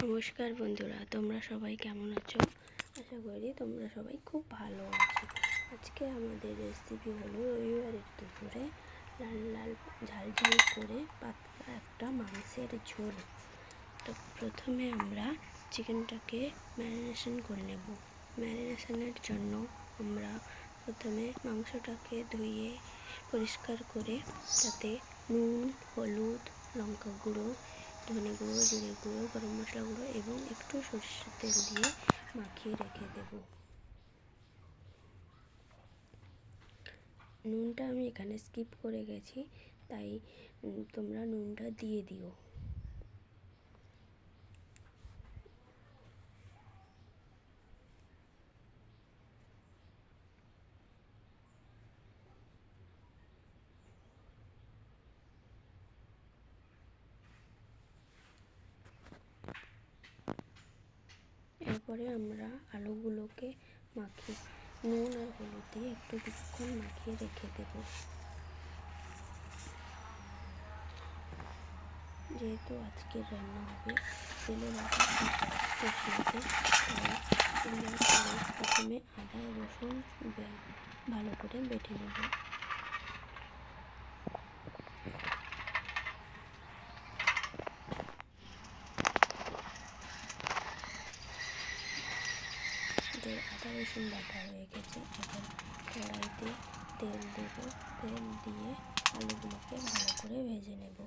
নমস্কার বন্ধুরা, তোমরা সবাই কেমন আছো? আশা করি তোমরা সবাই খুব ভালো আছো। আজকে আমাদের রেসিপি হলো রবিবারের দুপুরে লাল লাল ঝাল ঝাল করে পাতলা একটা মাংসের ঝোল। তো প্রথমে আমরা চিকেনটাকে ম্যারিনেশন করে নেব। ম্যারিনেশনের জন্য আমরা প্রথমে মাংসটাকে ধুয়ে পরিষ্কার করে তাতে নুন, হলুদ লঙ্কা গুঁড়ো ধনে গুঁড়ো, জিরে গুঁড়ো, গরম মশলা গুঁড়ো এবং একটু সরষের তেল দিয়ে মাখিয়ে রেখে দেব। নুনটা আমি এখানে স্কিপ করে গেছি, তাই তোমরা নুনটা দিয়ে দিও। এরপরে আমরা আলুগুলোকে মাখি নুন আর হলুদ দিয়ে একটু কিছুক্ষণ মাখিয়ে রেখে দেব। যেহেতু আজকে রান্না হবে, তেলে প্রথমে আদা রসুন ভালো করে বেটে নেব। আমাদের আদা রসুন বাটা হয়ে গেছে। এবার কড়াইতে তেল দেবো। তেল দিয়ে আলুগুলোকে ভালো করে ভেজে নেব।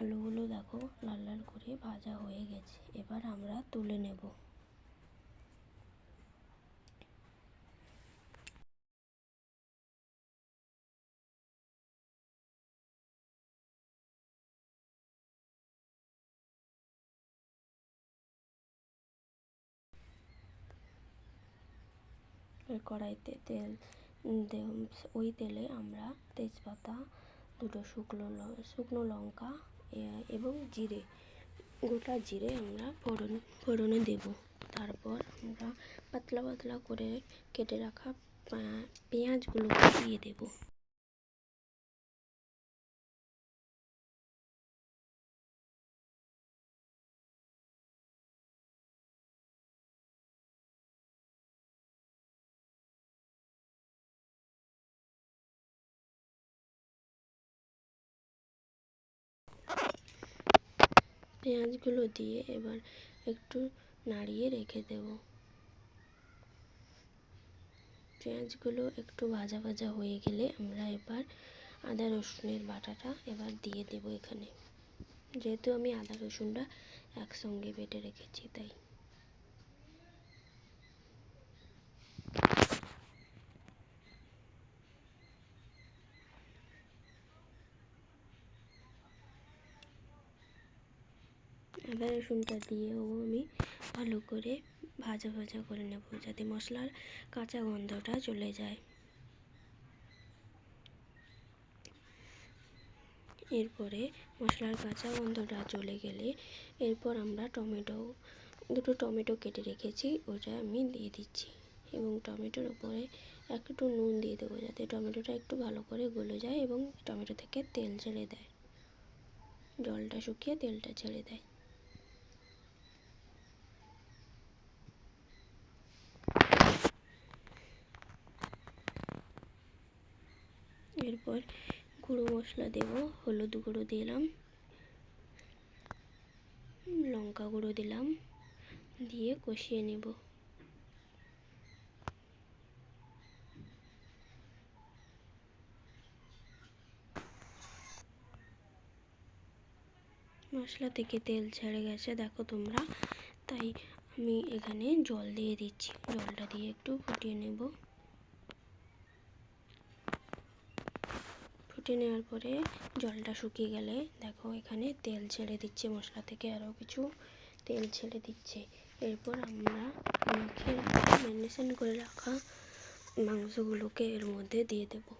আলুগুলো দেখো, লাল লাল করে ভাজা হয়ে গেছে। এবার আমরা তুলে নেব। কড়াইতে তেল ওই তেলে আমরা তেজপাতা, দুটো শুকনো শুকনো লঙ্কা এবং জিরে। গোটা জিরে আমরা ফোড়ন, ফোড়নে দেব। তারপর আমরা পাতলা পাতলা করে কেটে রাখা পেঁয়াজগুলোকে দিয়ে দেব। পেঁয়াজগুলো দিয়ে এবার একটু নাড়িয়ে রেখে দেব। পেঁয়াজগুলো একটু ভাজা ভাজা হয়ে গেলে আমরা এবার আদা রসুনের বাটাটা এবার দিয়ে দেব এখানে। যেহেতু আমি আদা রসুনটা একসঙ্গে বেটে রেখেছি, তাই। আদা রসুনটা দিয়েও আমি ভালো করে ভাজা ভাজা করে নেব যাতে মশলার কাঁচা গন্ধটা চলে যায়। এরপরে মশলার কাঁচা গন্ধটা চলে গেলে এরপর আমরা টমেটো, দুটো টমেটো কেটে রেখেছি, ওটা আমি দিয়ে দিচ্ছি এবং টমেটোর উপরে একটু নুন দিয়ে দেবো যাতে টমেটোটা একটু ভালো করে গলে যায় এবং টমেটো থেকে তেল ছেড়ে দেয়। জলটা শুকিয়ে তেলটা ছেড়ে দেয়। তারপর গুঁড়ো মশলা দেব, হলুদ গুঁড়ো দিলাম, লঙ্কা গুঁড়ো দিলাম, দিয়ে কষিয়ে নেব। মশলা থেকে তেল ছেড়ে গেছে, দেখো তোমরা। তাই আমি এখানে জল দিয়ে দিচ্ছি। জলটা দিয়ে একটু ফুটিয়ে নেব। ফুটিয়ে নেওয়ার পরে জলটা শুকিয়ে গেলে দেখো এখানে তেল ছেড়ে দিচ্ছে, মশলা থেকে আরও কিছু তেল ছেড়ে দিচ্ছে। এরপর আমরা মেখে ম্যারিনেশন করে রাখা মাংসগুলোকে এর মধ্যে দিয়ে দেবো।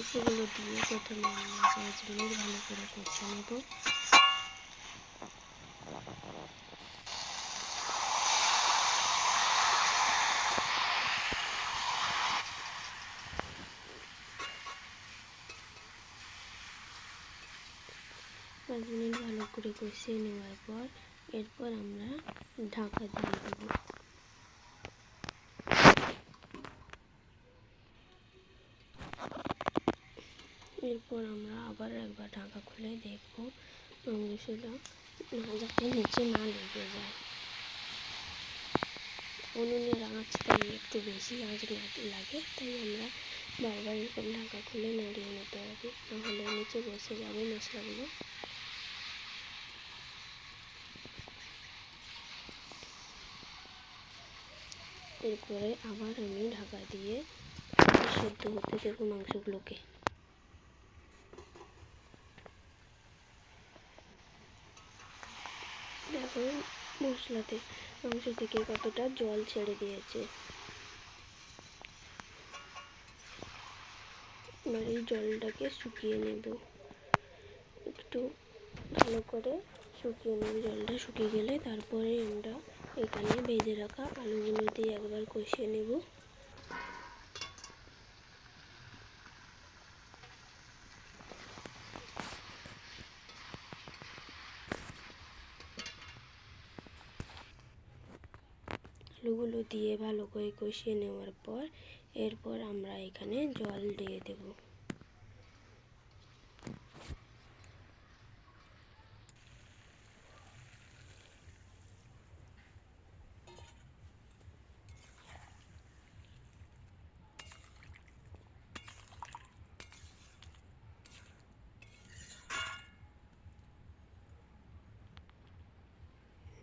মাংসগুলো দিয়ে প্রথমে পাঁচ মিনিট ভালো করে কষে নেব। পাঁচ মিনিট ভালো করে কষিয়ে নেওয়ার পর এরপর আমরা ঢাকা দিয়ে দেবো। এরপর আমরা আবার একবার ঢাকা খুলে দেখব মাংসটা না যাতে নিচে না লেগে যায়। উনুনের আঁচটাই একটু বেশি আঁচ লাগে, তাই আমরা বারবার এরকম ঢাকা খুলে নাড়িয়ে নিতে হবে। নাহলে নিচে বসে যাবে মশলাগুলো। এরপরে আবার আমি ঢাকা দিয়ে সেদ্ধ হতে দেবো মাংসগুলোকে দেখো মশলাতে মাংস থেকে কতটা জল ছেড়ে দিয়েছে। এবার এই জলটাকে শুকিয়ে নেব। একটু ভালো করে শুকিয়ে নেব। জলটা শুকিয়ে গেলে তারপরে আমরা এখানে ভেজে রাখা আলুগুলো দিয়ে একবার কষিয়ে নেব। আলুগুলো দিয়ে ভালো করে কষিয়ে নেওয়ার পর এরপর আমরা এখানে জল দিয়ে দেব।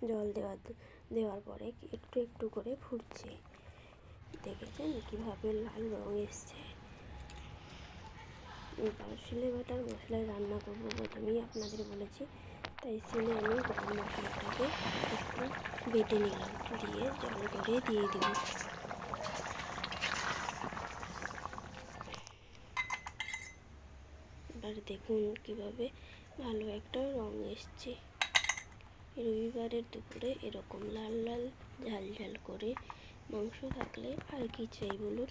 জল দেওয়ার দেওয়ার পরে একটু একটু করে ফুটছে। দেখেছেন কীভাবে লাল রঙ এসছে? এবার শিলে বাটার মশলায় রান্না করব প্রথমেই আপনাদের বলেছি। তাই শিলে আমি গরম মশলাটাকে একটু বেটে নিলাম, দিয়ে জল করে দিয়ে দেবো। এবার দেখুন কীভাবে ভালো একটা রঙ এসছে। রবিবারের দুপুরে এরকম লাল লাল ঝাল ঝাল করে মাংস থাকলে আর কি চাই বলুন?